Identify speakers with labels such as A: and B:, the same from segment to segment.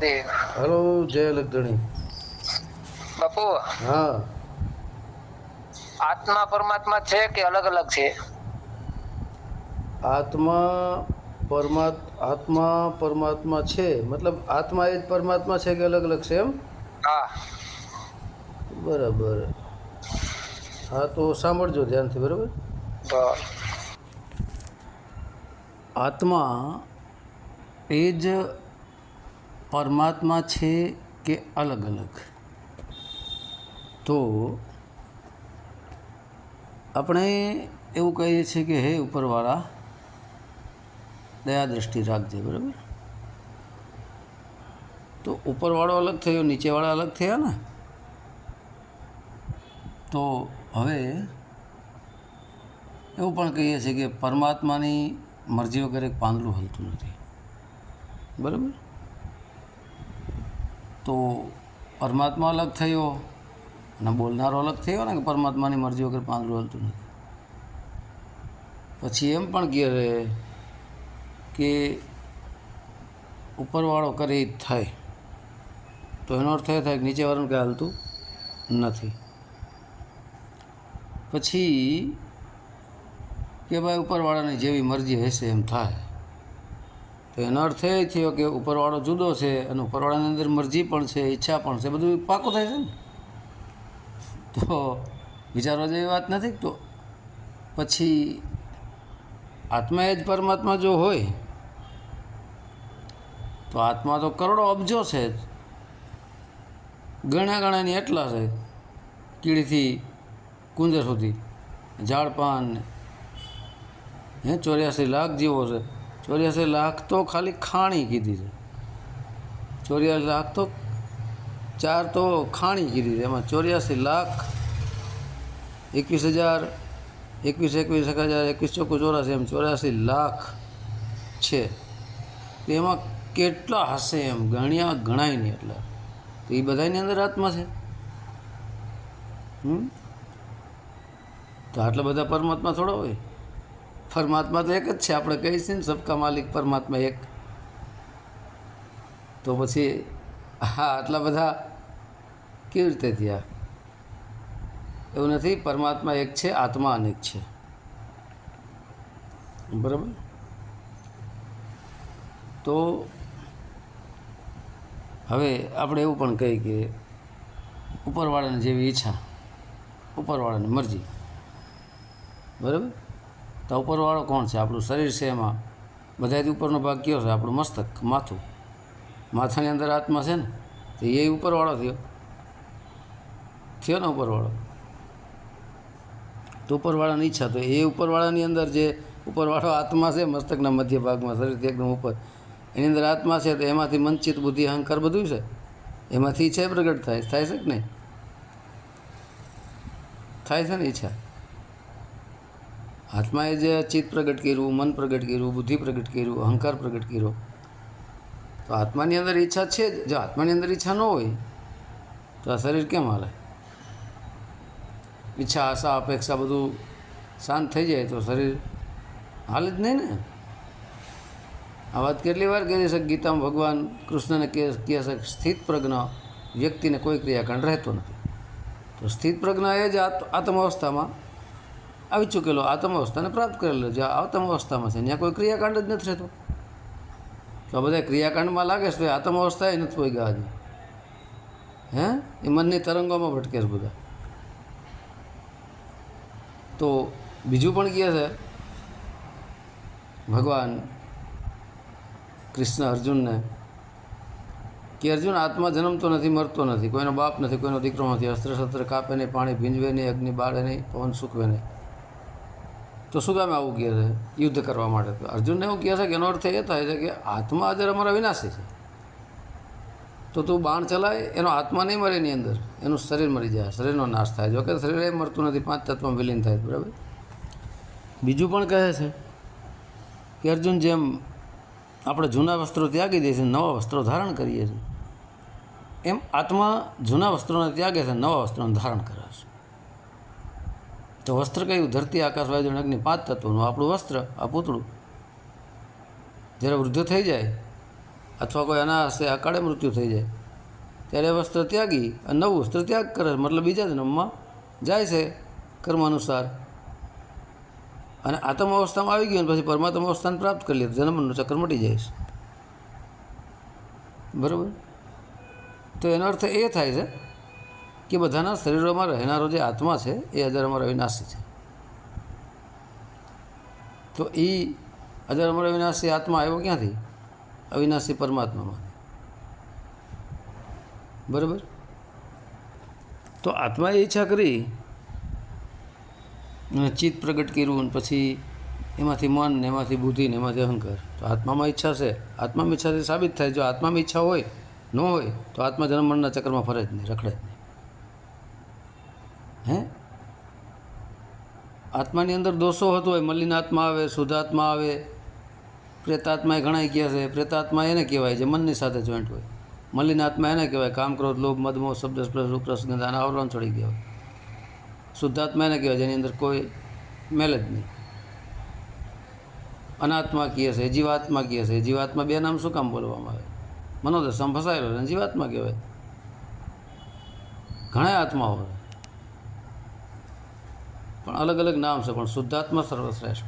A: સુધી
B: હલો જય લગણી.
A: બાપુ.
B: હા.
A: આત્મા પરમાત્મા છે કે અલગ અલગ છે?
B: આત્મા પરમાત આત્મા પરમાત્મા છે. મતલબ આત્મા એ જ પરમાત્મા છે કે અલગ અલગ છે એમ?
A: હા.
B: બરાબર. હા તો સાંભળજો ધ્યાનથી બરાબર. આત્મા એ જ પરમાત્મા છે કે અલગ અલગ? તો આપણે એવું કહીએ છીએ કે હે ઉપરવાળા, દયા દ્રષ્ટિ રાખજે, બરાબર? તો ઉપરવાળો અલગ થયો, નીચેવાળા અલગ થયા ને? તો હવે એવું પણ કહીએ છીએ કે પરમાત્માની મરજી વગર એક પાંદડું હલતું નથી. બરાબર? તો પરમાત્મા અલગ થયો અને બોલનારો અલગ થયો ને કે પરમાત્માની મરજી વગર પાંદડું હલતું નથી. પછી એમ પણ કહે કે ઉપરવાળો કરે થાય. તો એનો અર્થ એ થાય કે નીચેવાળાનું કંઈ હાલતું નથી. પછી કે ભાઈ ઉપરવાળાની જેવી મરજી હશે એમ થાય. તો એનો અર્થ એ થયો કે ઉપરવાળો જુદો છે અને ઉપરવાળાની અંદર મરજી પણ છે, ઈચ્છા પણ છે, બધું પાકું થાય છે ને? તો વિચારવા જેવી વાત નથી તો પછી આત્મા એ જ પરમાત્મા જો હોય, તો આત્મા તો કરોડો અબજો છે. જ ગણ્યા ગણાની એટલા છે, કીડીથી કુંજર સુધી. ઝાડપાન, હે, ચોર્યાસી લાખ જેવો છે. ચોર્યાસી લાખ તો ખાલી ખાણી કીધી છે. ચોર્યાસી લાખ તો ચાર તો ખાણી કીધી છે. એમાં ચોર્યાસી લાખ, એકવીસ હજાર, એકવીસ એકવીસ, એક હજાર, એકવીસ ચોખ્ખું ચોરાસી, એમ ચોર્યાસી લાખ છે. તો એમાં કેટલા હશે એમ? ગણ્યા ગણાય નહીં એટલે. તો એ બધાની અંદર આત્મા છે. હમ? તો આટલા બધા પરમાત્મા થોડા હોય. પરમાત્મા તો એક જ છે, આપણે કહીએ છીએ ને, સબકા માલિક પરમાત્મા એક. તો પછી હા આટલા બધા કેવી રીતે થયા? એવું નથી, પરમાત્મા એક છે, આત્મા અનેક છે. બરાબર? તો હવે આપણે એવું પણ કહીએ કે ઉપરવાળાની જેવી ઈચ્છા, ઉપરવાળાની મરજી. બરાબર? તો ઉપરવાળો કોણ છે? આપણું શરીર છે એમાં. બધાથી ઉપરનો ભાગ કયો છે? આપણું મસ્તક, માથું. માથાની અંદર આત્મા છે ને, તો એ ઉપરવાળો થયો. થયો ને ઉપરવાળો? તો ઉપરવાળાની ઈચ્છા, તો એ ઉપરવાળાની અંદર જે ઉપરવાળો આત્મા છે, મસ્તકના મધ્ય ભાગમાં, શરીરથી એકદમ ઉપર. એની અંદર આત્મા છે, તો એમાંથી મંચિત, બુદ્ધિ, અહંકાર બધું છે. એમાંથી ઈચ્છા પ્રગટ થાય. થાય છે કે નહીં? થાય છે ને ઈચ્છા? આત્માએ જે ચિત્ત પ્રગટ કર્યું મન પ્રગટ કર્યું બુદ્ધિ પ્રગટ કર્યું અહંકાર પ્રગટ કર્યો તો આત્માની અંદર ઈચ્છા છે જ જો આત્માની અંદર ઈચ્છા ન હોય તો આ શરીર કેમ હાલે ઈચ્છા આશા અપેક્ષા બધું શાંત થઈ જાય તો શરીર હાલે જ નહીં ને આ વાત કેટલી વાર કરી છે ગીતામાં ભગવાન કૃષ્ણને કહે કહે છે કે સ્થિત પ્રજ્ઞ વ્યક્તિને કોઈ ક્રિયાકાંડ રહેતો નથી. તો સ્થિત પ્રજ્ઞા એ જ આત- આત્મ અવસ્થામાં આવી ચૂકેલો. આત્મ અવસ્થાને પ્રાપ્ત કરેલો જે આત્મ અવસ્થામાં છે. ત્યાં કોઈ ક્રિયાકાંડ જ નથી રહેતો. તો આ બધા ક્રિયાકાંડમાં લાગે છે તો એ આત્મ અવસ્થા એ નથી કોઈ ગયા હજી. હે? એ મનની તરંગોમાં ભટકે છે બધા. તો બીજું પણ કહે છે, ભગવાન કૃષ્ણ અર્જુનને કે અર્જુન આત્મા જન્મતો નથી, મરતો નથી, કોઈનો બાપ નથી, કોઈનો દીકરો નથી અસ્ત્ર શસ્ત્ર કાપે નહીં, પાણી ભીંજવે નહીં, અગ્નિ બાળે નહીં, પવન સૂકવે નહીં. તો શું કામ આવું કહે છે? યુદ્ધ કરવા માટે. તો અર્જુનને એવું કહે છે કે એનો અર્થ એ થાય છે કે આત્મા આજે અમારા વિનાશી છે. તો તું બાણ ચલાય, એનો આત્મા નહીં મરે એની અંદર. એનું શરીર મરી જાય. શરીરનો નાશ થાય જોકે શરીર એ મરતું નથી. પાંચ તત્વમાં વિલીન થાય બરાબર? બીજું પણ કહે છે કે અર્જુન જેમ આપણે જૂના વસ્ત્રો ત્યાગી દઈએ છીએ નવા વસ્ત્રો ધારણ કરીએ છીએ એમ આત્મા જૂના વસ્ત્રોને ત્યાગે છે, નવા વસ્ત્રોનું ધારણ કરે છે. તો વસ્ત્ર કયું? ધરતી આકાશ વાયુ અગ્નિ, પાંચ તત્વોનું. આપણું વસ્ત્ર, આ પૂતળું. જ્યારે વૃદ્ધ થઈ જાય, અથવા કોઈ અનાયાસે અકાળે મૃત્યુ થઈ જાય, ત્યારે વસ્ત્ર ત્યાગી અને નવું વસ્ત્ર ત્યાગ કરે, મતલબ બીજા જન્મમાં જાય છે કર્મ અનુસાર. અને આત્મ અવસ્થામાં આવી ગયું પછી પરમાત્મા અવસ્થાને પ્રાપ્ત કરી લે જન્મનું ચક્કર મટી જાય છે. બરાબર? તો એનો અર્થ એ થાય છે કે બધાના શરીરોમાં રહેનારો જે આત્મા છે, એ અજરમર અવિનાશી છે. તો એ અજરમર અવિનાશી આત્મા આવ્યો ક્યાંથી? અવિનાશી પરમાત્મામાં. બરાબર? તો આત્માએ ઈચ્છા કરી ચિત્ત પ્રગટ કર્યું પછી એમાંથી મન ને એમાંથી બુદ્ધિ ને એમાંથી અહંકાર. તો આત્મામાં ઈચ્છા છે. આત્મામાં ઈચ્છાથી સાબિત થાય. જો આત્મામાં ઈચ્છા હોય, ન હોય, તો આત્મા જન્મ મનના ચક્કરમાં ફરે જ નહીં, રખડે જ હે? આત્માની અંદર દોષો હતો હોય મલિન આત્મા આવે શુદ્ધાત્મા આવે. પ્રેતાત્માએ ઘણા કહે છે. પ્રેતાત્મા એને કહેવાય જે મનની સાથે જોઈન્ટ હોય. મલિન આત્મા એને કહેવાય. કામ, ક્રોધ, લોભ મદમો શબ્દ, સ્પર્શ આના આવરણ ચડી ગયા હોય શુદ્ધાત્મા એને કહેવાય, જેની અંદર કોઈ મેલ જ નહીં. અનાત્મા કહે છે, જીવાત્મા કહે છે. જીવાત્મા બે નામ શું કામ બોલવામાં આવે? મનોદર્શન ફસાયેલો જીવાત્મા કહેવાય. ઘણા આત્માઓ પણ અલગ અલગ નામ છે, પણ શુદ્ધાત્મા સર્વશ્રેષ્ઠ.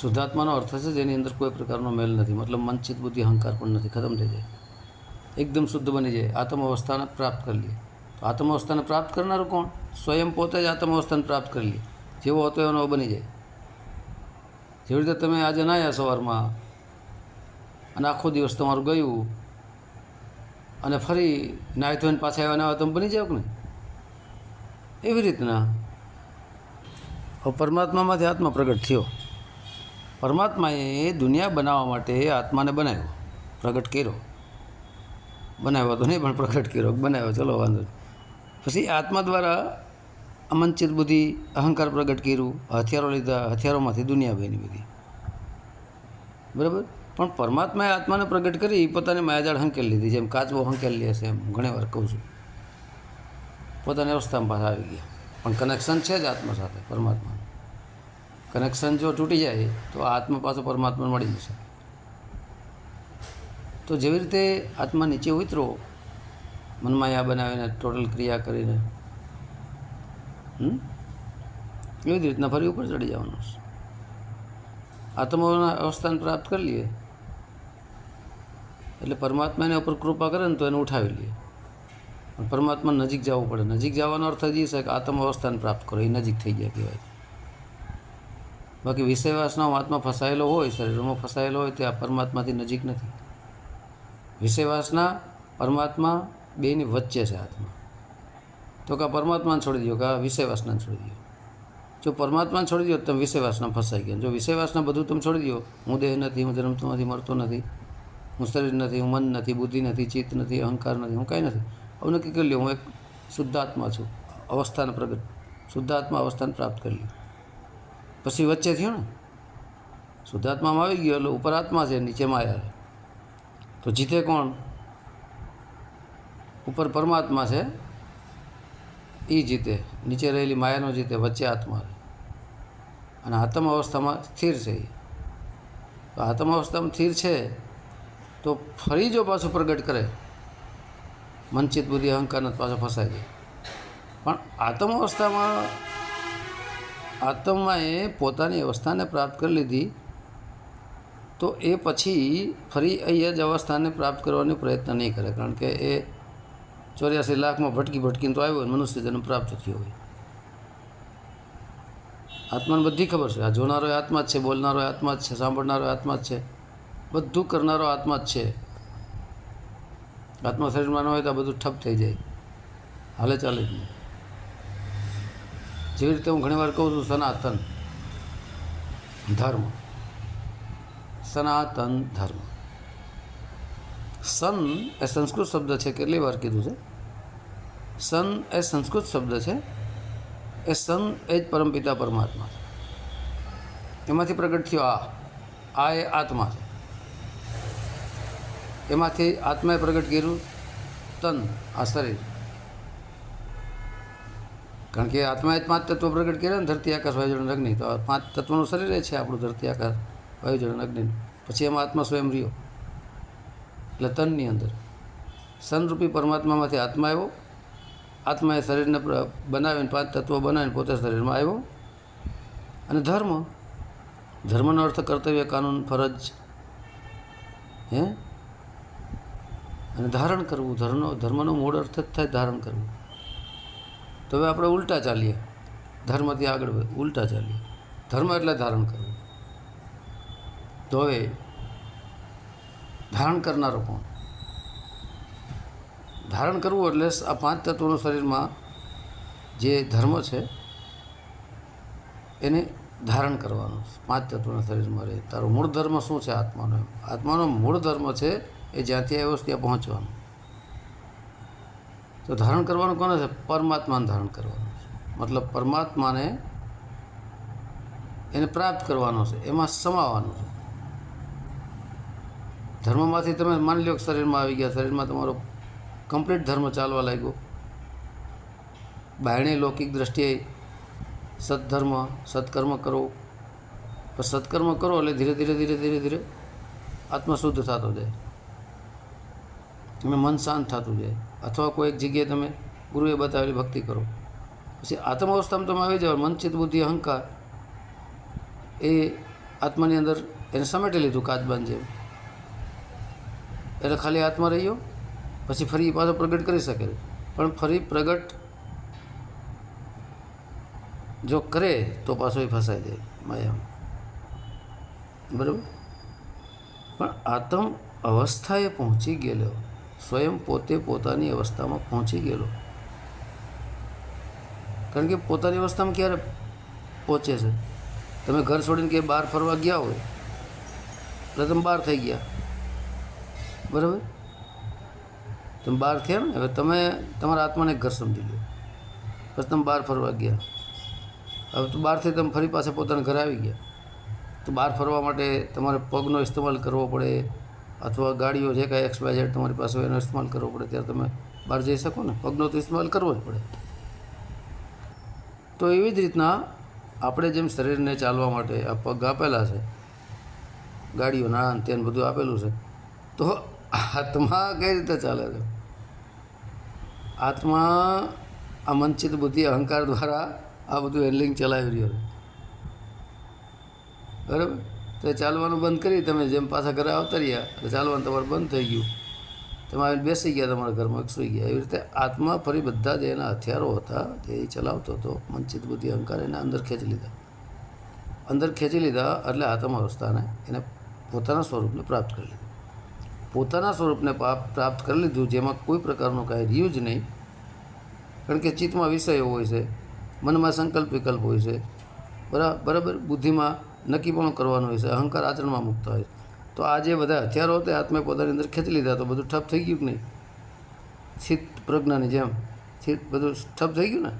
B: શુદ્ધાત્માનો અર્થ છે, જેની અંદર કોઈ પ્રકારનો મેલ નથી. મતલબ મનચિત બુદ્ધિ, અહંકાર પણ નથી. ખતમ થઈ જાય. એકદમ શુદ્ધ બની જાય. આત્મ અવસ્થાને પ્રાપ્ત કરી લે. તો આત્મ અવસ્થાને પ્રાપ્ત કરનારું કોણ? સ્વયં પોતે જ આત્મ અવસ્થાને પ્રાપ્ત કરી લે. જેવો હતો એનો બની જાય. જેવી રીતે તમે આજે નાહ્યા સવારમાં અને આખો દિવસ તમારું ગયું અને ફરી નાહી ધોઈને પાછા આવ્યા ના તમે બની જાવ કે નહીં? એવી રીતના પરમાત્મામાંથી આત્મા પ્રગટ થયો. પરમાત્માએ દુનિયા બનાવવા માટે આત્માને બનાવ્યો, પ્રગટ કર્યો. બનાવ્યો તો નહીં, પણ પ્રગટ કર્યો. બનાવ્યો, ચલો વાંધો પછી આત્મા દ્વારા અમનચિત બુદ્ધિ, અહંકાર પ્રગટ કર્યું, હથિયારો લીધા, હથિયારોમાંથી દુનિયા બની બધી. બરાબર? પણ પરમાત્માએ આત્માને પ્રગટ કરી પોતાની માયાજાળ હંકેલ લીધી, જેમ કાચબો હંકેલ છે એમ ઘણી વાર કહું છું. પોતાની અવસ્થામાં પાછા આવી ગયા. પણ કનેક્શન છે જ આત્મા સાથે પરમાત્માનું કનેક્શન જો તૂટી જાય, તો આત્મા પાછો પરમાત્મા મળી જશે. તો જેવી રીતે આત્મા નીચે ઉતરો મનમાયા બનાવીને ટોટલ ક્રિયા કરીને? એવી જ રીતના ફરી ઉપર ચડી જવાનું છે. આત્માના અવસ્થાન પ્રાપ્ત કરી લઈએ. એટલે પરમાત્મા એના ઉપર કૃપા કરે ને તો એને ઉઠાવી લઈએ. પરમાત્મા નજીક જવું પડે. નજીક જવાનો અર્થ જ એ છે કે આત્મ અવસ્થાન પ્રાપ્ત કરો. એ નજીક થઈ ગયા કહેવાય. બાકી વિષયવાસના વાતમાં ફસાયેલો હોય, શરીરમાં ફસાયેલો હોય, તે આ પરમાત્માથી નજીક નથી. વિષયવાસના પરમાત્મા બેની વચ્ચે છે આત્મા. તો કાં પરમાત્માને છોડી દો કે આ વિષયવાસના છોડી દો જો પરમાત્માને છોડી દો તમે વિષયવાસના ફસાઈ ગયા. જો વિષયવાસના બધું તમે છોડી દો હું દેહ નથી, હું જન્મતો નથી મરતો નથી, હું શરીર નથી, હું મન નથી, બુદ્ધિ નથી, ચિત્ત નથી, અહંકાર નથી, હું કાંઈ નથી. હવે નક્કી કરી લ્યો, હું એક શુદ્ધાત્મા છું, અવસ્થાને પ્રગટ, શુદ્ધાત્મા અવસ્થાને પ્રાપ્ત કરી લ્યો. પછી વચ્ચે થયો ને? શુદ્ધાત્મામાં આવી ગયો એટલે ઉપર આત્મા છે, નીચે માયા તો જીતે કોણ? ઉપર પરમાત્મા છે એ જીતે. નીચે રહેલી માયાનો જીતે, વચ્ચે આત્મા અને આત્મ અવસ્થામાં સ્થિર છે એ તો આત્મ અવસ્થામાં સ્થિર છે, તો ફરી જો પાછું પ્રગટ કરે મનચિત બુદ્ધિ, અહંકારને પાછો ફસાઈ જાય પણ આત્મ અવસ્થામાં આત્માએ પોતાની અવસ્થાને પ્રાપ્ત કરી લીધી, તો એ પછી ફરી અહીંયા જ અવસ્થાને પ્રાપ્ત કરવાનો પ્રયત્ન નહીં કરે. કારણ કે એ ચોર્યાસી લાખમાં ભટકી ભટકીને તો આવ્યો હોય મનુષ્ય જન્મ પ્રાપ્ત થયો હોય. આત્માને બધી ખબર છે. આ જોનારો આત્મા જ છે, બોલનારો આત્મા જ છે, સાંભળનારો આત્મા જ છે, બધું કરનારો આત્મા જ છે. આત્મા શરીરમાં ન હોય તો આ બધું ઠપ થઈ જાય. હાલે ચાલે જ નહીં. જેવી રીતે હું ઘણીવાર કહું છું, સનાતન ધર્મ. સનાતન ધર્મ. સન એ સંસ્કૃત શબ્દ છે, કેટલી વાર કીધું છે? સન એ સંસ્કૃત શબ્દ છે, એ સન એ જ પરમપિતા પરમાત્મા છે. એમાંથી પ્રગટ થયો આ. આ એ આત્મા છે. એમાંથી આત્માએ પ્રગટ કર્યું તન, આ શરીર. કારણ કે આત્માએ જ પાંચ તત્વો પ્રગટ કર્યા ને, ધરતી, આકાશ વાયુજળ અગ્નિ. તો પાંચ તત્વનું શરીર છે આપણું ધરતી, આકાશ વાયુજળ અગ્નિ. પછી એમાં આત્મા સ્વયં રહ્યો. એટલે તનની અંદર. સનરૂપી પરમાત્મામાંથી આત્મા આવ્યો. આત્માએ શરીરને બનાવીને પાંચ તત્વો બનાવીને પોતે શરીરમાં આવ્યો. અને ધર્મ. ધર્મનો અર્થ કર્તવ્ય, કાનૂન, ફરજ. હે? અને ધારણ કરવું. ધર્મનો ધર્મનો મૂળ અર્થ જ થાય ધારણ કરવું. તો હવે આપણે ઉલટા ચાલીએ. ધર્મથી આગળ ઉલટા ચાલીએ. ધર્મ એટલે ધારણ કરવું. તો હવે ધારણ કરનારો કોણ? ધારણ કરવું એટલે આ પાંચ તત્વોનું શરીરમાં જે ધર્મ છે, એને ધારણ કરવાનો. પાંચ તત્વોના શરીરમાં રહે. તારો મૂળ ધર્મ શું છે? આત્માનો આત્માનો મૂળ ધર્મ છે એ જ્યાંથી આવ્યો ત્યાં પહોંચવાનું. તો ધારણ કરવાનું કોને છે? પરમાત્માને ધારણ કરવાનું છે. મતલબ પરમાત્માને એને પ્રાપ્ત કરવાનો છે, એમાં સમાવાનું છે. ધર્મમાંથી તમે માની લો શરીરમાં આવી ગયા, શરીરમાં તમારો કમ્પ્લીટ ધર્મ ચાલવા લાગ્યો. બાયણે લૌકિક દ્રષ્ટિએ સત્ધર્મ સત્કર્મ કરો. સત્કર્મ કરો એટલે ધીરે ધીરે ધીરે ધીરે ધીરે આત્મશુદ્ધ થતો જાય. તમે મન શાંત થતું જાય. અથવા કોઈ એક જગ્યાએ તમે ગુરુએ બતાવેલી ભક્તિ કરો. પછી આત્મ અવસ્થામાં તમે આવી જાઓ મનચિત બુદ્ધિ, અહંકાર, એ આત્માની અંદર એને સમેટી લીધું કાચબાન જેમ. એટલે ખાલી આત્મા રહ્યો પછી ફરી પાછો પ્રગટ કરી શકે પણ ફરી પ્રગટ જો કરે, તો પાછો એ ફસાઈ જાય માયામાં. બરાબર? પણ આત્મ અવસ્થાએ પહોંચી ગયેલો. સ્વયં પોતે પોતાની અવસ્થામાં પહોંચી ગયેલો. કારણ કે પોતાની અવસ્થામાં ક્યારે પહોંચે છે? તમે ઘર છોડીને કે બહાર ફરવા ગયા હોય તમે બહાર થઈ ગયા. બરાબર? તમે બહાર થયા ને, હવે તમે તમારા આત્માને ઘર સમજી લો. પછી તમે બહાર ફરવા ગયા. હવે તો બહારથી તમે ફરી પાસે પોતાના ઘરે આવી ગયા. તો બહાર ફરવા માટે તમારે પગનો ઇસ્તેમાલ કરવો પડે. અથવા ગાડીઓ જે કાંઈ એક્સ વાય તમારી પાસે હોય એનો ઇસ્તેમાલ કરવો પડે. ત્યારે તમે બહાર જઈ શકો ને. પગનો તો ઇસ્તેમાલ કરવો જ પડે. તો એવી જ રીતના આપણે જેમ શરીરને ચાલવા માટે આ પગ આપેલા છે ગાડીઓ ના તેને બધું આપેલું છે, તો આત્મા કઈ રીતે ચાલે છે? આત્મા આ મંચિત બુદ્ધિ અહંકાર દ્વારા આ બધું હેન્ડલિંગ ચલાવી રહ્યો છે. બરાબર? તો ચાલવાનું બંધ કરી તમે જેમ પાછા ઘરે આવતા રહ્યા, એટલે ચાલવાનું તમારું બંધ થઈ ગયું. તમે આવીને બેસી ગયા તમારા ઘરમાં સૂઈ ગયા. એવી રીતે આત્મા ફરી બધા જે એના હથિયારો હતા, જે એ ચલાવતો હતો. મંચિત બુદ્ધિ અહંકાર એને અંદર ખેંચી લીધા. અંદર ખેંચી લીધા એટલે આત્મા અવસ્થાને એને પોતાના સ્વરૂપને પ્રાપ્ત કરી લીધું. પોતાના સ્વરૂપને પ્રાપ્ત કરી લીધું, જેમાં કોઈ પ્રકારનું કાંઈ રહ્યું જ નહીં. કારણ કે ચિત્તમાં વિષયો હોય છે, મનમાં સંકલ્પ વિકલ્પ હોય છે. બરાબર બરાબર? બુદ્ધિમાં નક્કીપણું કરવાનું હોય છે, અહંકાર આચરણમાં મુક્ત હોય તો આ જે બધા હથિયારો હતા આત્મે પોતાની અંદર ખેંચી લીધા તો બધું ઠપ થઈ ગયું કે નહીં? સ્થિત પ્રજ્ઞાની જેમ. સ્થિત બધું ઠપ થઈ ગયું ને?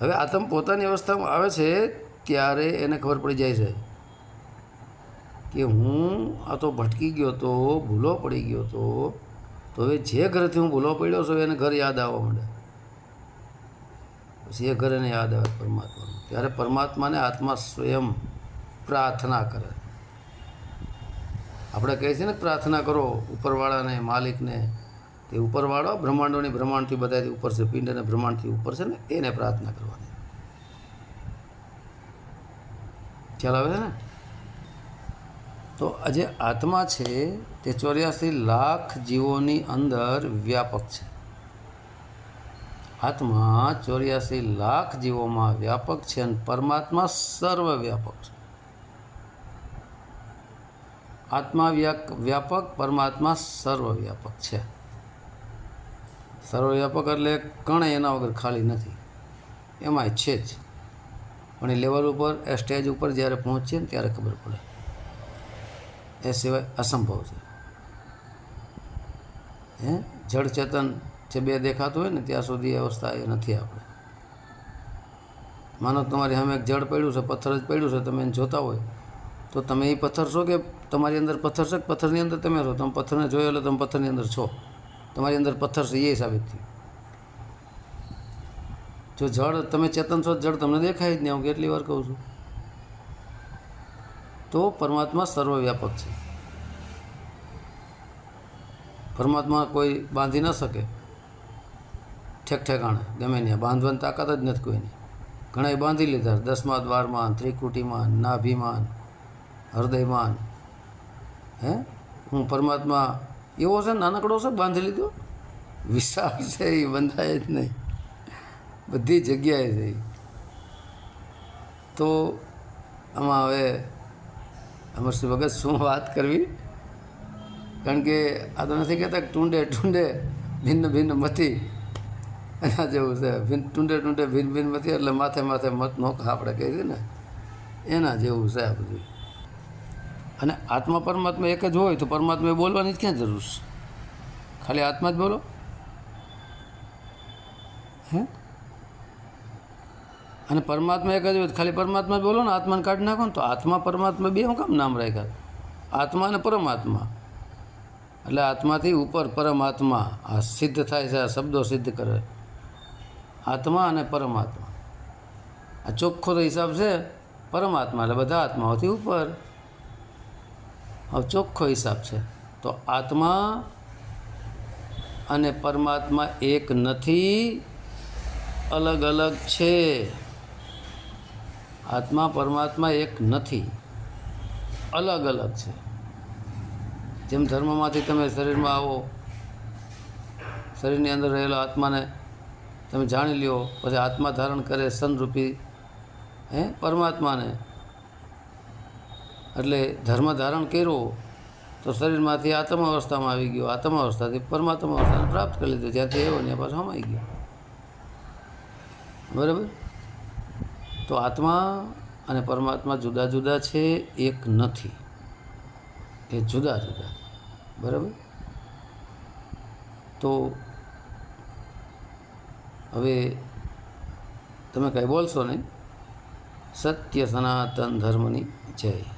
B: હવે આત્મ પોતાની અવસ્થામાં આવે છે ત્યારે એને ખબર પડી જાય છે કે હું આ તો ભટકી ગયો તો, ભૂલો પડી ગયો તો તો હવે જે ઘરેથી હું ભૂલો પડ્યો છું એને ઘર યાદ આવવા માંડે. પછી એ ઘર એને યાદ આવે પરમાત્માનું. ત્યારે પરમાત્માને આત્મા સ્વયં પ્રાર્થના કરે. આપણે કહીએ છીએ ને, પ્રાર્થના કરો ઉપરવાળાને, માલિકને. તે ઉપરવાળો બ્રહ્માંડોની બ્રહ્માંડથી બધાથી ઉપર છે, પિંડ અને બ્રહ્માંડથી ઉપર છે ને, એને પ્રાર્થના કરવાની. ખ્યાલ આવે છે ને? તો આજે આત્મા છે, તે ચોર્યાસી લાખ જીવોની અંદર વ્યાપક છે. આત્મા ચોર્યાસી લાખ જીવોમાં વ્યાપક છે અને પરમાત્મા સર્વવ્યાપક છે. આત્મા વ્યાપક, પરમાત્મા સર્વવ્યાપક છે. સર્વવ્યાપક એટલે કણ એના વગર ખાલી નથી. એમાંય છે જ. પણ એ લેવલ ઉપર, એ સ્ટેજ ઉપર જ્યારે પહોંચીએ ને ત્યારે ખબર પડે. એ સિવાય અસંભવ છે. હે? જળ ચેતન જે બે દેખાતું હોય ને, ત્યાં સુધી એ અવસ્થા એ નથી આપણે. માનો તમારી સામે એક જળ પડ્યું છે, પથ્થર જ પડ્યું છે, તમે એને જોતા હોય. તો તમે એ પથ્થર છો કે તમારી અંદર પથ્થર છે? પથ્થરની અંદર તમે છો તમે પથ્થરને જોયો એટલે તમે પથ્થરની અંદર છો. તમારી અંદર પથ્થર છે એ સાબિત થયું જો જળ, તમે ચેતન છો, જળ તમને દેખાય જ નહીં. હું કેટલી વાર કહું છું. તો પરમાત્મા સર્વવ્યાપક છે. પરમાત્મા કોઈ બાંધી ન શકે. ઠેક ઠેકાણે. ગમે ત્યાં. બાંધવાની તાકાત જ નથી કોઈની. ઘણાએ બાંધી લીધા. દસમા, દ્વારમાં, ત્રિકુટીમાં નાભિમાન હૃદયમાન હે? હું પરમાત્મા એવો છે, નાનકડો છે, બાંધી લીધો? વિશાળ છે, એ બંધાય જ નહીં. બધી જગ્યાએ છે તો આમાં હવે અમરસિંહ ભગત શું વાત કરવી? કારણ કે આ તો નથી કહેતા ટૂંડે ટુંડે ભિન્ન ભિન્ન મથી એના જેવું છે. ભિન્ન ટુંડે ટુંડે ભિન્ન ભિન્ન મથી એટલે માથે માથે મત નો આપણે કહી દઈએ ને. એના જેવું છે આ બધું. અને આત્મા પરમાત્મા એક જ હોય તો પરમાત્માએ બોલવાની જ ક્યાં જરૂર છે? ખાલી આત્મા જ બોલો? હે? અને પરમાત્મા એક જ હોય ખાલી પરમાત્મા જ બોલો ને આત્માને કાઢી નાખો ને તો આત્મા પરમાત્મા બે હું કામ નામ રાખ્યા? આત્મા અને પરમાત્મા. એટલે આત્માથી ઉપર પરમાત્મા. આ સિદ્ધ થાય છે, આ શબ્દો સિદ્ધ કરે. આત્મા અને પરમાત્મા. આ ચોખ્ખો તો હિસાબ છે પરમાત્મા, એટલે બધા આત્માઓથી ઉપર. હવે ચોખ્ખો હિસાબ છે. તો આત્મા અને પરમાત્મા એક નથી, અલગ અલગ છે. આત્મા, પરમાત્મા એક નથી, અલગ અલગ છે. જેમ ધર્મમાંથી તમે શરીરમાં આવો, શરીરની અંદર રહેલો આત્માને તમે જાણી લ્યો, પછી આત્મા ધારણ કરે સનરૂપી હે, પરમાત્માને. એટલે ધર્મ ધારણ કર્યો, તો શરીરમાંથી આત્મ અવસ્થામાં આવી ગયો. આત્મ અવસ્થાથી પરમાત્મા અવસ્થાને પ્રાપ્ત કરી લીધું. જ્યાંથી એવો ને પાછો સમાઈ ગયો. બરાબર? તો આત્મા અને પરમાત્મા જુદા જુદા છે, એક નથી. એ જુદા જુદા. બરાબર? તો હવે તમે કંઈ બોલશો નહીં. સત્ય સનાતન ધર્મની જય.